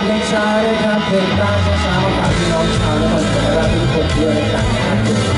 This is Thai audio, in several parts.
pensare, gran per casa, siamo tanti lontano, non sarà di colpire tanto.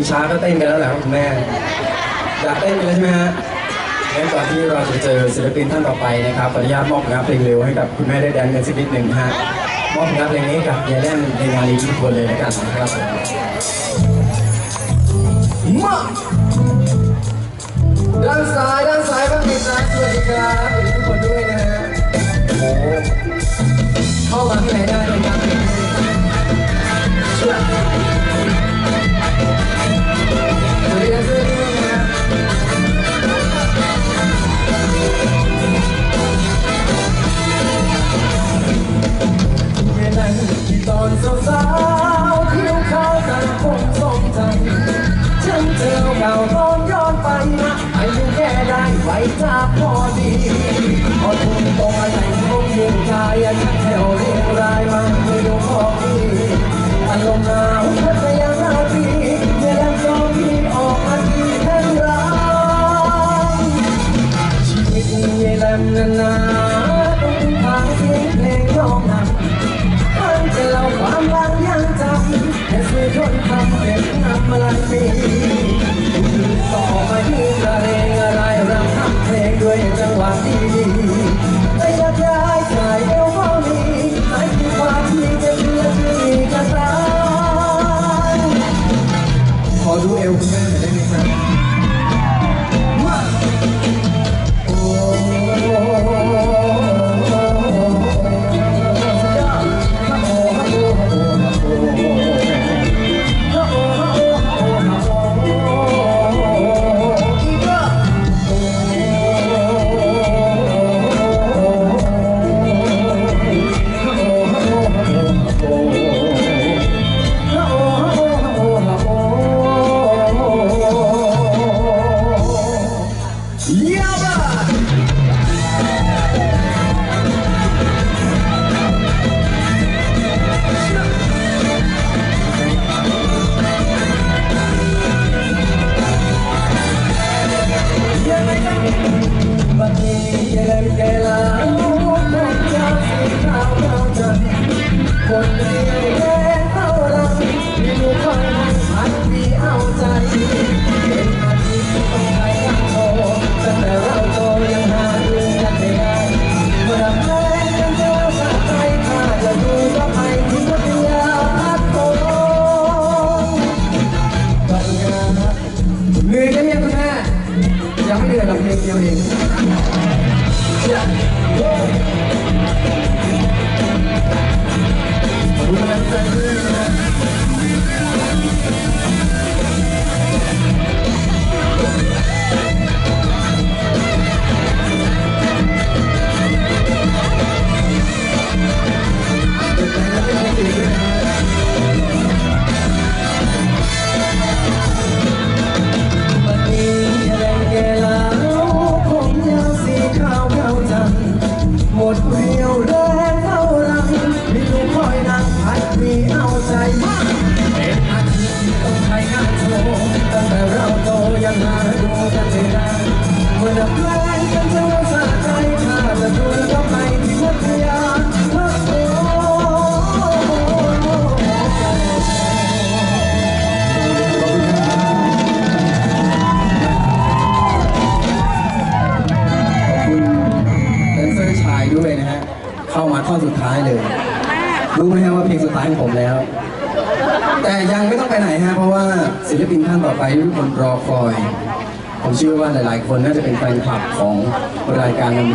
งช้าก็เต้นไปแล้วแหละครับคุณแม่ อยากเต้นไปแล้วใช่ไหมฮะงั้นก่อนที่เราจะเจอศิลปินท่านต่อไปนะครับขออนุญาตมอบผลงานเพลงเร็วให้กับคุณแม่ได้แดนกันสักนิดหนึ่งฮะมอบผลงานเพลงนี้กับยายแดนในงานนี้ทุกคนเลยนะครับครับผมมาด้านซ้ายด้านซ้ายบ้างดีครัสวัสดีครับทุกคนด้วยนะฮะ เดือนละเพลงเดียวเองขอบคุณกำลังใจด้วยนะฮะ ด้วยนเซอร์ชายด้วยนะฮะ เข้ามาท่อสุดท้ายเลย รู้ไหมฮะว่าเพลงสุดท้ายของผมแล้ว แต่ยังไม่ต้องไปไหนฮะ เพราะว่าศิลปินท่านต่อไปทุกคนรอคอย ผมเชื่อว่าหลาย ๆ คนน่าจะเป็นแฟนคลับของรายการนัน